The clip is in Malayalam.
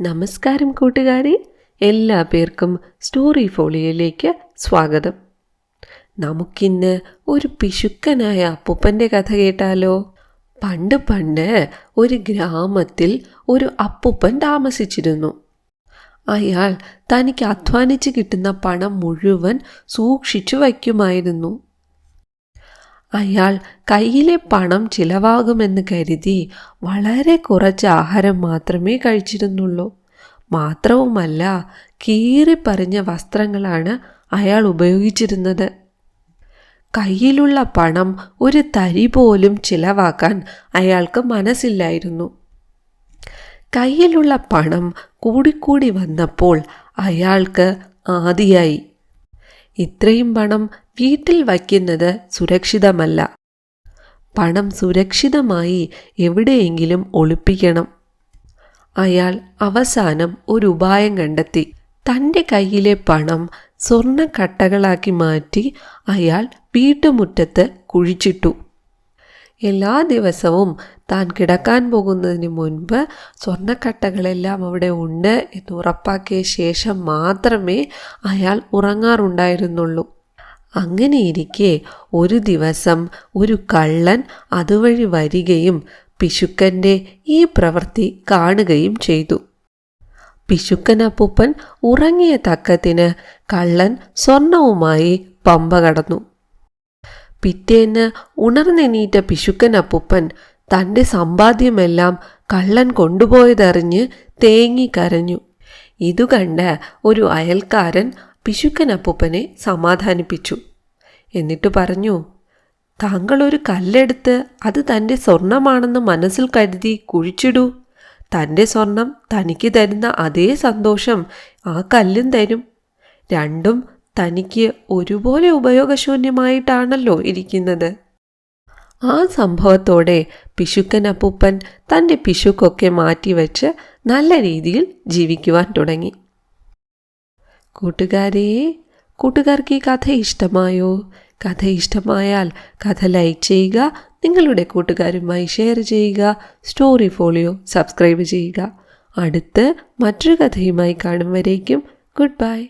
നമസ്കാരം കൂട്ടുകാരെ എല്ലാ പേർക്കും സ്റ്റോറി ഫോളിയോയിലേക്ക് സ്വാഗതം. നമുക്കിന്ന് ഒരു പിശുക്കനായ അപ്പൂപ്പന്റെ കഥ കേട്ടാലോ? പണ്ട് പണ്ട് ഒരു ഗ്രാമത്തിൽ ഒരു അപ്പൂപ്പൻ താമസിച്ചിരുന്നു. അയാൾ തനിക്ക് അധ്വാനിച്ച് കിട്ടുന്ന പണം മുഴുവൻ സൂക്ഷിച്ചു വയ്ക്കുമായിരുന്നു. അയാൾ കയ്യിലെ പണം ചിലവാകുമെന്ന് കരുതി വളരെ കുറച്ച് ആഹാരം മാത്രമേ കഴിച്ചിരുന്നുള്ളൂ. മാത്രവുമല്ല കീറിപ്പറിഞ്ഞ വസ്ത്രങ്ങളാണ് അയാൾ ഉപയോഗിച്ചിരുന്നത്. കയ്യിലുള്ള പണം ഒരു തരി പോലും ചിലവാക്കാൻ അയാൾക്ക് മനസ്സില്ലായിരുന്നു. കയ്യിലുള്ള പണം കൂടിക്കൂടി വന്നപ്പോൾ അയാൾക്ക് ആദിയായി. ഇത്രയും പണം വീട്ടിൽ വയ്ക്കുന്നത് സുരക്ഷിതമല്ല. പണം സുരക്ഷിതമായി എവിടെയെങ്കിലും ഒളിപ്പിക്കണം. അയാൾ അവസാനം ഒരു ഉപായം കണ്ടെത്തി. തന്റെ കയ്യിലെ പണം സ്വർണക്കട്ടകളാക്കി മാറ്റി അയാൾ വീട്ടുമുറ്റത്ത് കുഴിച്ചിട്ടു. എല്ലാ ദിവസവും താൻ കിടക്കാൻ പോകുന്നതിന് മുൻപ് സ്വർണക്കട്ടകളെല്ലാം അവിടെ ഉണ്ട് എന്ന് ഉറപ്പാക്കിയ ശേഷം മാത്രമേ അയാൾ ഉറങ്ങാറുണ്ടായിരുന്നുള്ളൂ. അങ്ങനെയിരിക്കെ ഒരു ദിവസം ഒരു കള്ളൻ അതുവഴി വരികയും പിശുക്കന്റെ ഈ പ്രവൃത്തി കാണുകയും ചെയ്തു. പിശുക്കനപ്പൂപ്പൻ ഉറങ്ങിയ തക്കത്തിന് കള്ളൻ സ്വർണവുമായി പമ്പ കടന്നു. പിറ്റേന്ന് ഉണർന്നെണീറ്റ പിശുക്കനപ്പൂപ്പൻ തന്റെ സമ്പാദ്യമെല്ലാം കള്ളൻ കൊണ്ടുപോയതറിഞ്ഞ് തേങ്ങിക്കരഞ്ഞു ഇതു കണ്ട ഒരു അയൽക്കാരൻ പിശുക്കനപ്പൂപ്പനെ സമാധാനിപ്പിച്ചു. എന്നിട്ട് പറഞ്ഞു താങ്കൾ ഒരു കല്ലെടുത്ത് അത് തന്റെ സ്വർണമാണെന്ന് മനസ്സിൽ കരുതി കുഴിച്ചിടൂ. തന്റെ സ്വർണം തനിക്ക് തരുന്ന അതേ സന്തോഷം ആ കല്ലും തരും. രണ്ടും തനിക്ക് ഒരുപോലെ ഉപയോഗശൂന്യമായിട്ടാണല്ലോ ഇരിക്കുന്നത്. ആ സംഭവത്തോടെ പിശുക്കൻ അപ്പൂപ്പൻ തന്റെ പിശുക്കൊക്കെ മാറ്റിവെച്ച് നല്ല രീതിയിൽ ജീവിക്കുവാൻ തുടങ്ങി. കൂട്ടുകാരെ കൂട്ടുകാർക്ക് ഈ കഥ ഇഷ്ടമായോ? കഥ ഇഷ്ടമായാൽ കഥ ലൈക്ക് ചെയ്യുക നിങ്ങളുടെ കൂട്ടുകാരുമായി ഷെയർ ചെയ്യുക സ്റ്റോറി ഫോളിയോ സബ്സ്ക്രൈബ് ചെയ്യുക. അടുത്ത് മറ്റൊരു കഥയുമായി കാണും വരേക്കും. Good bye.